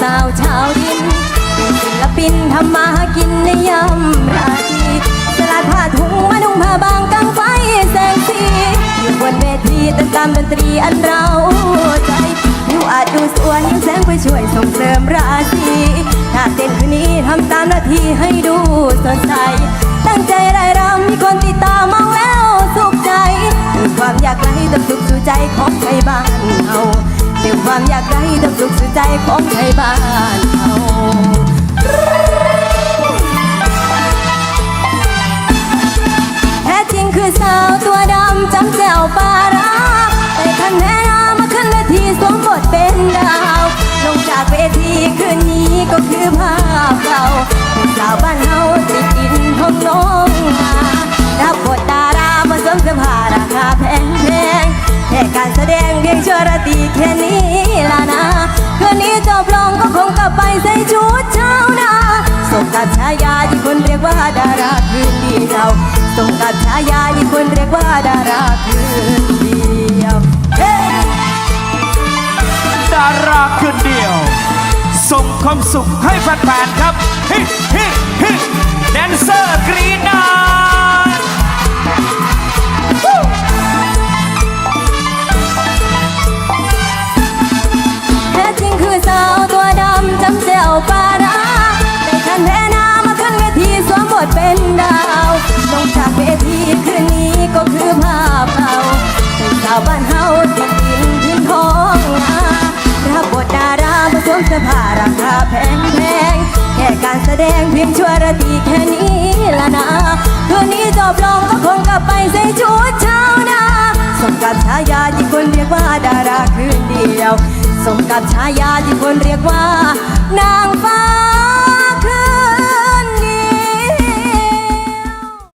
สาวชาวดินเป็นศิลปินทำมาหากินในยามราตรีสลัดผ้าถุงมานุ่งผ้าบางกลางไฟแสงสีอยู่บนเวทีแต่ตามดนตรีอันเราใจอยู่อาจดูสวนยิ่งแสงไปช่วยส่งเสริมราศีถ้าเต้นคืนนี้ทำตามหน้าที่ให้ดูสดใสตั้งใจรายรำมีคนติดตามมองแล้วสุขใจด้วยความอยากให้ตับสุขสู่ใจของไทยบ้านเฮาด้วยความอยากให้ตับสุข ใจของไทยบ้านเฮาแท้จริงคือสาวตัวดำจำแจวปาราแต่คันแม่นามาขึ้นเวทีสวมบทเป็นดาว ลงจากเวทีคืนนี้ก็คือภาพเก่าเป็นสาวบ้านเฮาติดดินของน้องมารับบทดาราผสวมเสื้อผ้าราคาแพงแพงแค่การแสดงเพียงชั่วราตรีแค่ คนเรียกว่าดาราคืนเดียว ดาราคืนเดียว ส่งความสุขให้แฟนๆครับฮิ ดงเพียงชั่วระตีแค่นี้ละนะคืนนี้จบลงก็คงกลับไปใส่ชุดเช้านาสมกับฉายาที่คนเรียกว่าดาราคืนเดียว สมกับฉายาที่คนเรียกว่านางฟ้า